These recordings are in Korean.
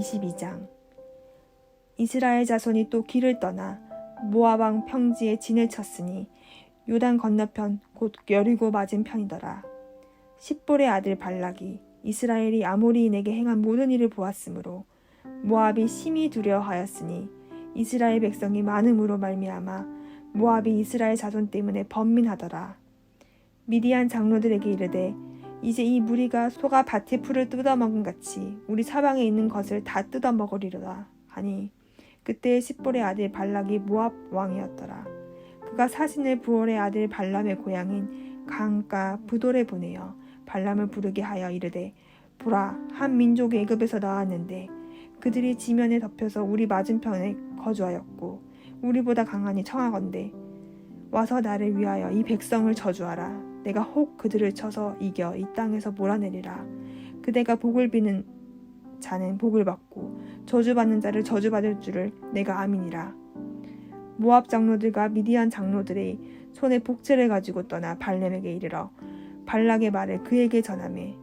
22장 이스라엘 자손이 또 길을 떠나 왕 평지에 진을 쳤으니 요단 건너편 곧 여리고 맞은 편이더라. 십볼의 아들 발락이 이스라엘이 아모리인에게 행한 모든 일을 보았으므로 모압이 심히 두려워하였으니 이스라엘 백성이 많음으로 말미암아 모압이 이스라엘 자손 때문에 번민하더라. 미디안 장로들에게 이르되 이제 이 무리가 소가 밭의 풀을 뜯어먹은 같이 우리 사방에 있는 것을 다 뜯어먹으리로다 하니 그때 십볼의 아들 발락이 모압 왕이었더라. 그가 사신을 부올의 아들 발람의 고향인 강가 부돌에 보내어 발람을 부르게 하여 이르되 보라 한 민족이 애굽에서 나왔는데 그들이 지면에 덮여서 우리 맞은편에 거주하였고 우리보다 강하니 청하건대 와서 나를 위하여 이 백성을 저주하라 내가 혹 그들을 쳐서 이겨 이 땅에서 몰아내리라. 그대가 복을 비는 자는 복을 받고 저주받는 자를 저주받을 줄을 내가 아미니라. 모압 장로들과 미디안 장로들의 손에 복채를 가지고 떠나 발람에게 이르러 발락의 말을 그에게 전하매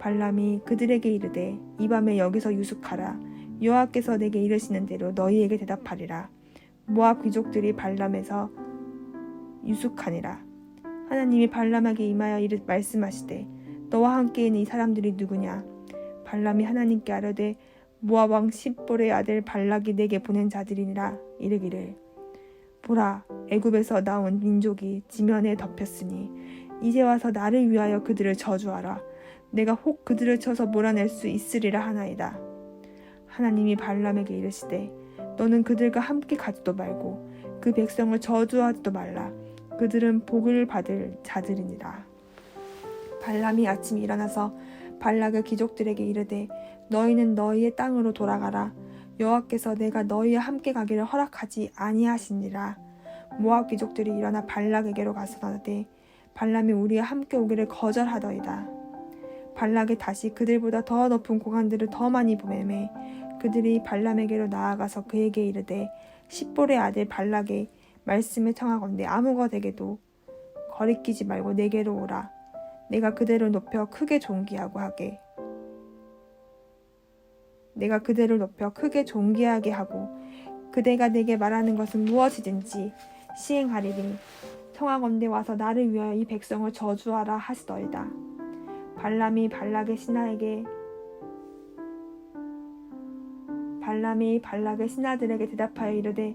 발람이 그들에게 이르되 이 밤에 여기서 유숙하라. 여호와께서 내게 이르시는 대로 너희에게 대답하리라. 모압 귀족들이 발람에서 유숙하니라 하나님이 발람에게 임하여 이르 말씀하시되 너와 함께 있는 이 사람들이 누구냐? 발람이 하나님께 아뢰되 모압 왕 십볼의 아들 발락이 내게 보낸 자들이니라 이르기를. 보라 애굽에서 나온 민족이 지면에 덮였으니 이제 와서 나를 위하여 그들을 저주하라. 내가 혹 그들을 쳐서 몰아낼 수 있으리라 하나이다. 하나님이 발람에게 이르시되 너는 그들과 함께 가지도 말고 그 백성을 저주하지도 말라 그들은 복을 받을 자들이니라 발람이 아침에 일어나서 발락의 귀족들에게 이르되 너희는 너희의 땅으로 돌아가라. 여호와께서 내가 너희와 함께 가기를 허락하지 아니하시니라. 모압 귀족들이 일어나 발락에게로 가서 나되 발람이 우리와 함께 오기를 거절하더이다. 발락이 다시 그들보다 더 높은 고관들을 더 많이 보내매 그들이 발람에게로 나아가서 그에게 이르되 십볼의 아들 발락의 말씀을 청하건대 아무것에게도 거리끼지 말고 내게로 오라 내가 그대를 높여 크게 존귀하고 하게 내가 그대를 높여 크게 존귀하게 하고 그대가 내게 말하는 것은 무엇이든지 시행하리니 청하건대 와서 나를 위하여 이 백성을 저주하라 하시더이다. 발람이 발락의 신하에게 발람이 발락의 신하들에게 대답하여 이르되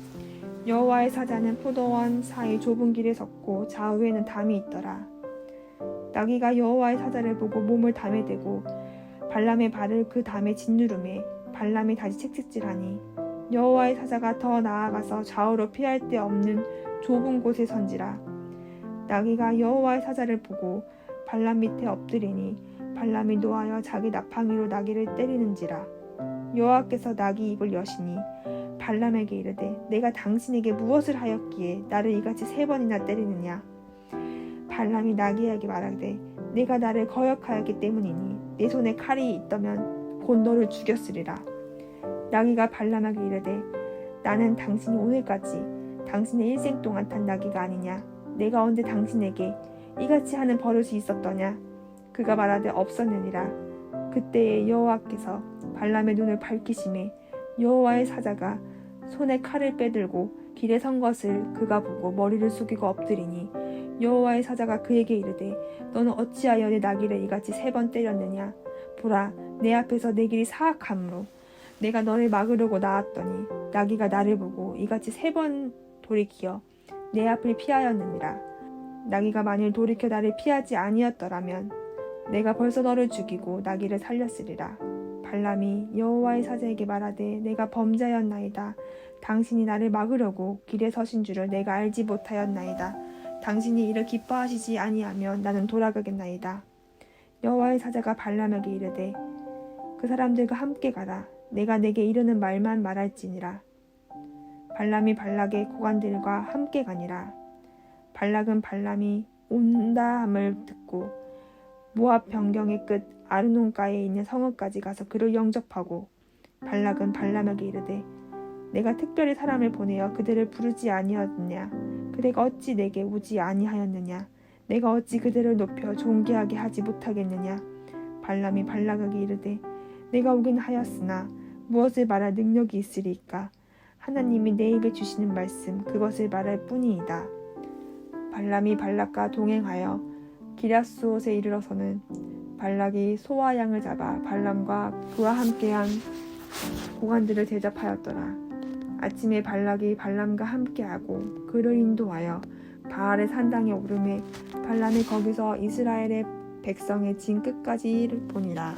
여호와의 사자는 포도원 사이 좁은 길에 섰고 좌우에는 담이 있더라. 나귀가 여호와의 사자를 보고 몸을 담에 대고 발람의 발을 그 담에 짓누르매 발람이 다시 채찍질하니 여호와의 사자가 더 나아가서 좌우로 피할 데 없는 좁은 곳에 선지라. 나귀가 여호와의 사자를 보고 발람 밑에 엎드리니 발람이 노하여 자기 나팡이로 나귀를 때리는지라. 여호와께서 나귀 입을 여시니 발람에게 이르되 내가 당신에게 무엇을 하였기에 나를 이같이 세 번이나 때리느냐? 발람이 나귀에게 말하되 내가 나를 거역하였기 때문이니 내 손에 칼이 있다면 곧 너를 죽였으리라. 나귀가 발람에게 이르되 나는 당신이 오늘까지 당신의 일생 동안 탄 나귀가 아니냐? 내가 언제 당신에게 이같이 하는 버릇이 있었더냐? 그가 말하되 없었느니라. 그때에 여호와께서 발람의 눈을 밝히심에 여호와의 사자가 손에 칼을 빼들고 길에 선 것을 그가 보고 머리를 숙이고 엎드리니 여호와의 사자가 그에게 이르되 너는 어찌하여 내 나귀를 이같이 세 번 때렸느냐? 보라 내 앞에서 내 길이 사악함으로 내가 너를 막으려고 나왔더니 나귀가 나를 보고 이같이 세 번 돌이키어 내 앞을 피하였느니라. 나귀가 만일 돌이켜 나를 피하지 아니었더라면 내가 벌써 너를 죽이고 나귀를 살렸으리라 발람이 여호와의 사자에게 말하되 내가 범죄하였나이다. 당신이 나를 막으려고 길에 서신 줄을 내가 알지 못하였나이다. 당신이 이를 기뻐하시지 아니하면 나는 돌아가겠나이다. 여호와의 사자가 발람에게 이르되 그 사람들과 함께 가라. 내가 내게 이르는 말만 말할지니라. 발람이 발락의 고관들과 함께 가니라. 발락은 발람이 온다 함을 듣고 모압 변경의 끝 아르논가에 있는 성읍까지 가서 그를 영접하고 발락은 발람에게 이르되 내가 특별히 사람을 보내어 그들을 부르지 아니하였느냐? 그대가 어찌 내게 오지 아니하였느냐? 내가 어찌 그들을 높여 존귀하게 하지 못하겠느냐? 발람이 발락에게 이르되 내가 오긴 하였으나 무엇을 말할 능력이 있으리까? 하나님이 내 입에 주시는 말씀 그것을 말할 뿐이이다. 발람이 발락과 동행하여 기랴스옷에 이르러서는 발락이 소와 양을 잡아 발람과 그와 함께한 고관들을 대접하였더라. 아침에 발락이 발람과 함께하고 그를 인도하여 바알의 산당에 오르매 발람이 거기서 이스라엘의 백성의 진 끝까지 보니라